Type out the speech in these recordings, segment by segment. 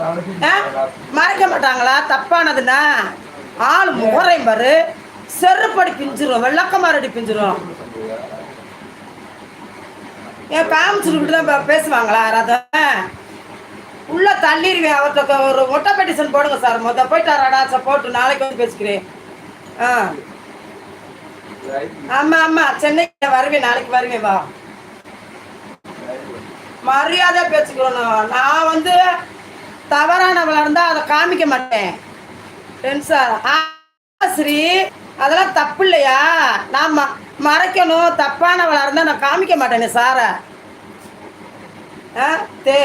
ஆ? மறைக்க மாட்டாங்களா? தப்பானதுன்னா ஆள் முகரை பாரு. செருப்படி பிஞ்சிரும் வெள்ளக்கமாரடி பிஞ்சிரும். ஏன் காமிச்சுக்கிட்டு தான் பேசுவாங்களா யாராவது? உள்ள தள்ளிடுவேன் அவர்கிட்ட ஒரு மொட்டை பெட்டிஷன் போடுங்க சார். மொத்த போயிட்டாராடா சார் போட்டு நாளைக்கு வந்து பேசிக்கிறேன். ஆ. ஆமா ஆமா சென்னைக்கு வருவேன் நாளைக்கு வருவேன் வா. மரியாதை பேசிக்கிறோம் நான் வந்து தவறானவளா இருந்தா அதை காமிக்க மாட்டேன். டென்ஷன் ஆ, ஸ்ரீ அதெல்லாம் தப்பு இல்லையா? நான் ம- மறைக்கணும். தப்பானவளா இருந்தா நான் காமிக்க மாட்டேனே சாரை. ஆ தே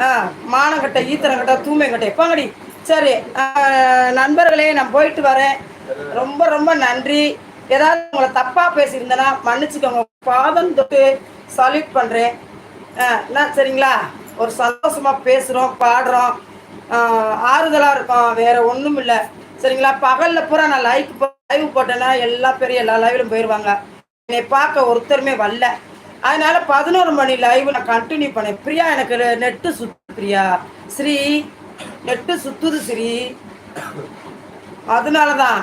ஆ மானங்கட்ட ஈத்தனங்கட்ட தூமைங்கட்ட எப்பங்கடி? சரி நண்பர்களே நான் போயிட்டு வரேன். ரொம்ப ரொம்ப நன்றி. ஏதாவது உங்களை தப்பாக பேசியிருந்தேன்னா மன்னிச்சுக்கோங்க. பாதம் தொட்டு சல்யூட் பண்ணுறேன் ஆ என்ன சரிங்களா? ஒரு சந்தோஷமாக பேசுகிறோம் பாடுறோம். ஆறுதலாக இருக்கோம். வேற ஒன்றும் இல்லை. சரிங்களா? பகலில் பூரா நான் லைவ் லைவ் போட்டேன்னா எல்லா பேரும் எல்லா லைவ்லையும் போயிடுவாங்க என்னை பார்க்க ஒருத்தருமே வரல. அதனால பதினோரு மணி லைவ் நான் கண்டினியூ பண்ணேன். பிரியா எனக்கு நெட்டு சுத்து பிரியா. ஸ்ரீ நெட்டு சுத்துது ஸ்ரீ. அதனால தான்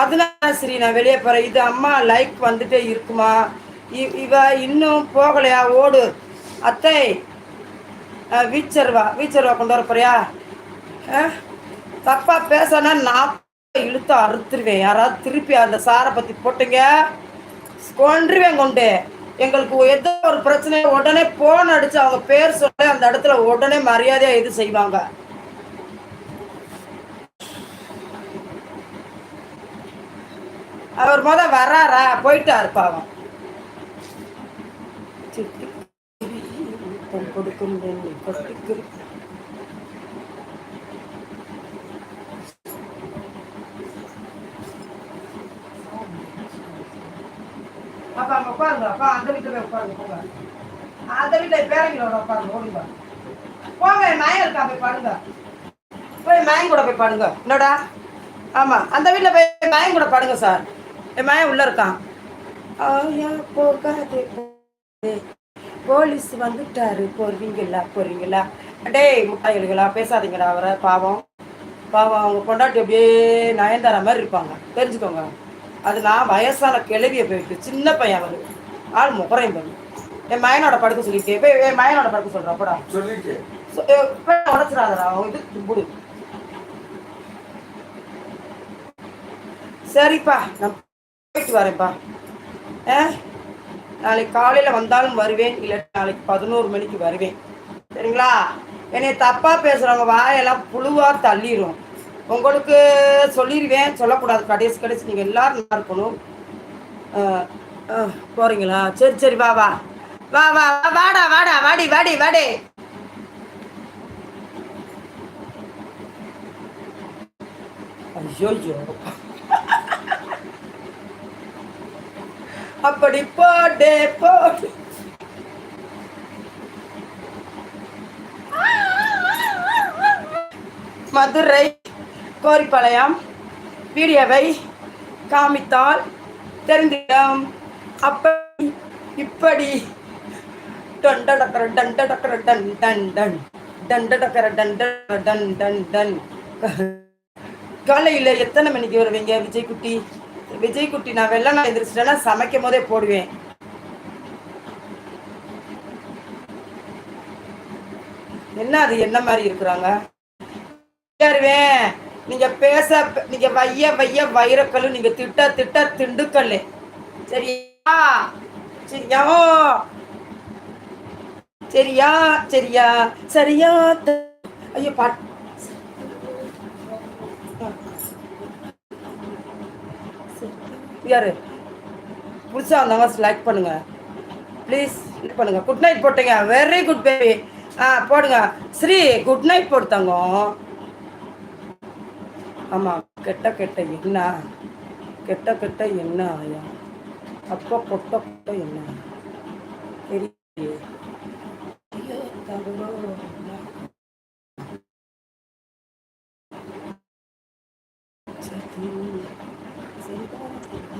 அதனால ஸ்ரீ நான் வெளியே போகிறேன் இது அம்மா லைக் வந்துட்டே இருக்குமா? இவ இன்னும் போகலையா? ஓடு. அத்தை அஹ், வீச்சர்வா வீச்சர்வா கொண்டு வர போறியா? தப்பாக தப்பா பேசினா நான் இழுத்து அறுத்துருவேன். யாராவது திருப்பி அந்த சாரை பற்றி போட்டுங்க. கொன்றுவேன் கொண்டு. எங்களுக்கு ஏதோ ஒரு பிரச்சனையை உடனே போன் அடிச்சு அவங்க பேர் சொல்லி அந்த இடத்துல உடனே மரியாதையா இது செய்வாங்க. அவர் முத வராரா? போயிட்டாரு பாவம். சிட்டி கொடுக்கும் என்னை கொட்டிக்கிரு. அப்பா அங்க உட்காருங்க அப்பா அந்த வீட்டுல போய் உட்காருங்க போங்க அந்த வீட்டுல பேரங்களோட உட்காருங்க ஓடுங்க போங்க என் மயன் இருக்கா போய் பாடுங்க போய் மயன் கூட போய் பாடுங்க என்னடா ஆமா அந்த வீட்டுல போய் மயன் கூட பாடுங்க சார் என் மயன் உள்ள இருக்கான் ஆயா போகாதே போகாதே. போலீஸ் வந்துட்டாரு. போறீங்களா? போறீங்களா? டேய் முட்டாய்களுங்களா பேசாதீங்கடா அவரை. பாவம். பாவம் அவங்க பொண்டாட்டி அப்படியே நயன்தாரா மாதிரி இருப்பாங்க. தெரிஞ்சுக்கோங்க. அது நான் வயசான கிளவிய போயிட்டு சின்ன பையன் அவரு. ஆள் முகரையும் பண்ணு என் மயனோட படுக்க சொல்லிட்டு. போய் என் மயனோட படுக்க சொல்றான் போடா. சொல்லிட்டு. சொ- ஏ, போய் உடைச்சிடாதடா அவன் இது தும்புடு சரிப்பா நான் போயிட்டு வரேன்ப்பா. ஆ? நாளைக்கு காலையில் வந்தாலும் வருவேன் இல்லை நாளைக்கு பதினோரு மணிக்கு வருவேன். சரிங்களா? என்னை தப்பாக பேசுகிறவங்க வாயெல்லாம் புழுவாக தள்ளிடும் உங்களுக்கு சொல்லிடுவேன் சொல்லக்கூடாது. கடைசி கடைசி நீங்கள் எல்லாரும் நல்லா இருக்கணும். ஆ, போறீங்களா? சரி சரி வா வா. வா வா வா, வாடா வாடா வாடி வாடி வாடி. ஐயோ அப்படி போடே போடு. மதுரை கோரிப்பாளையம் வீடியோவை காமித்தால் தெரிந்திடும். அப்படி இப்படி. டண்ட டக்கர டண்ட டக்கர டன் டன் டன். டண்ட டக்கர டண்ட டன் டன் டன் காலையில் எத்தனை மணிக்கு வருவீங்க விஜய் குட்டி விஜய் குட்டி நான் வெள்ளை நான் எந்திரிச்சிட்டேன்னா சமைக்கும் போதே போடுவேன். என்ன அது என்ன மாதிரி இருக்கிறாங்க? நீங்க பேச நீங்க வைய வைய வைரக்கல்லு நீங்க திட்ட திட்ட திண்டுக்கல்லு. சரியா? சரியா? சரியா? சரியா? சரியா? ஐயோ பாட்டு யாரு? புதுசாக வந்தவங்க லைக் பண்ணுங்க. ப்ளீஸ் இது பண்ணுங்க. குட் நைட் போட்டீங்க. வெரி குட் பேபி ஆ போடுங்க. ஸ்ரீ குட் நைட் போடுத்தாங்க ஆமாம் கெட்ட கெட்ட என்ன கெட்ட கெட்ட என்ன ஆயா அப்போ கொட்ட கொட்ட என்ன தெரியலையே. சரி. சரி